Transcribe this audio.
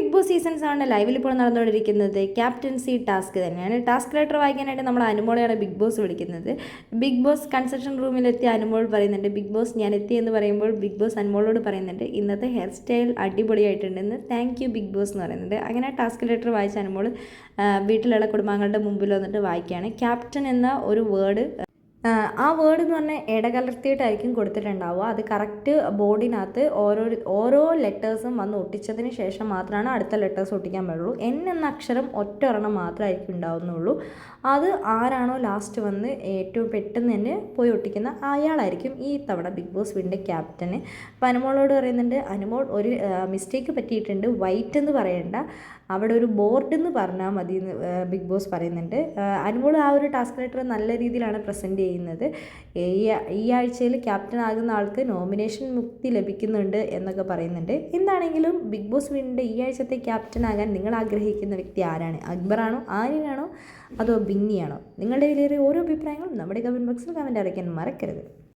Big boss season സെവന്റെ ലൈവിൽ ഇപ്പോൾ നടന്നുകൊണ്ടിരിക്കുന്നത്. ക്യാപ്റ്റൻസി ടാസ്ക് തന്നെയാണ്. ടാസ്ക് ലെറ്റർ വായിക്കാനായിട്ട് നമ്മൾ അനുമോളെയാണ് ബിഗ് ബോസ് വിളിക്കുന്നത്. ബിഗ് ബോസ് കൺസ്ട്രക്ഷൻ റൂമിലെത്തി അനുമോൾ പറയുന്നുണ്ട് ബിഗ് ബോസ് ഞാൻ എത്തി എന്ന് പറയുമ്പോൾ ബിഗ് ബോസ് അനുമോളോട് പറയുന്നുണ്ട് ഇന്നത്തെ ഹെയർ സ്റ്റൈൽ അടിപൊളിയായിട്ടുണ്ടെന്ന് താങ്ക് യു ബിഗ് ബോസ് എന്ന് പറയുന്നുണ്ട്. അങ്ങനെ ടാസ്ക് ലെറ്റർ വായിച്ച അനുമോൾ വീട്ടിലുള്ള കുടുംബാംഗങ്ങളുടെ മുമ്പിൽ വന്നിട്ട് വായിക്കുകയാണ്. ക്യാപ്റ്റൻ എന്ന ഒരു വേർഡ് ആ വേർഡ് എന്ന് പറഞ്ഞാൽ ഇടകലർത്തിയിട്ടായിരിക്കും കൊടുത്തിട്ടുണ്ടാവുക. അത് കറക്റ്റ് ബോർഡിനകത്ത് ഓരോ ഓരോ ലെറ്റേഴ്സും വന്ന് ഒട്ടിച്ചതിന് ശേഷം മാത്രമാണ് അടുത്ത ലെറ്റേഴ്സ് ഒട്ടിക്കാൻ പാടുള്ളൂ. എൻ എന്ന അക്ഷരം ഒറ്റ ഒരെണ്ണം മാത്രമായിരിക്കും ഉണ്ടാവുന്നുള്ളൂ. അത് ആരാണോ ലാസ്റ്റ് വന്ന് ഏറ്റവും പെട്ടെന്ന് തന്നെ പോയി ഒട്ടിക്കുന്ന അയാളായിരിക്കും ഈ തവണ ബിഗ് ബോസ് വീടിന്റെ ക്യാപ്റ്റന് അപ്പോൾ അനുമോളോട് പറയുന്നുണ്ട് അനുമോൾ ഒരു മിസ്റ്റേക്ക് പറ്റിയിട്ടുണ്ട്. വൈറ്റ് എന്ന് പറയണ്ട. അവിടെ ഒരു ബോർഡ് എന്ന് പറഞ്ഞാൽ മതി ബിഗ് ബോസ് പറയുന്നുണ്ട്. അനുമോൾ ആ ഒരു ടാസ്ക് ലെറ്റർ നല്ല രീതിയിലാണ് പ്രസന്റ് ചെയ്യുന്നത് ഈ ഈ ആഴ്ചയിൽ ക്യാപ്റ്റൻ ആകുന്ന ആൾക്ക് നോമിനേഷൻ മുക്തി ലഭിക്കുന്നുണ്ട് എന്നൊക്കെ പറയുന്നുണ്ട്. എന്താണെങ്കിലും ബിഗ് ബോസ് വീടിന്റെ ഈ ആഴ്ചത്തെ ക്യാപ്റ്റൻ ആകാൻ നിങ്ങൾ ആഗ്രഹിക്കുന്ന വ്യക്തി ആരാണ്? അക്ബറാണോ? ആര്യനാണോ? അതോ ബിന്നിയാണോ? നിങ്ങളുടെ വിലയേറിയ ഓരോ അഭിപ്രായങ്ങളും നമ്മുടെ കമന്റ് ബോക്സിൽ കമന്റ് അറിയിക്കാൻ മറക്കരുത്.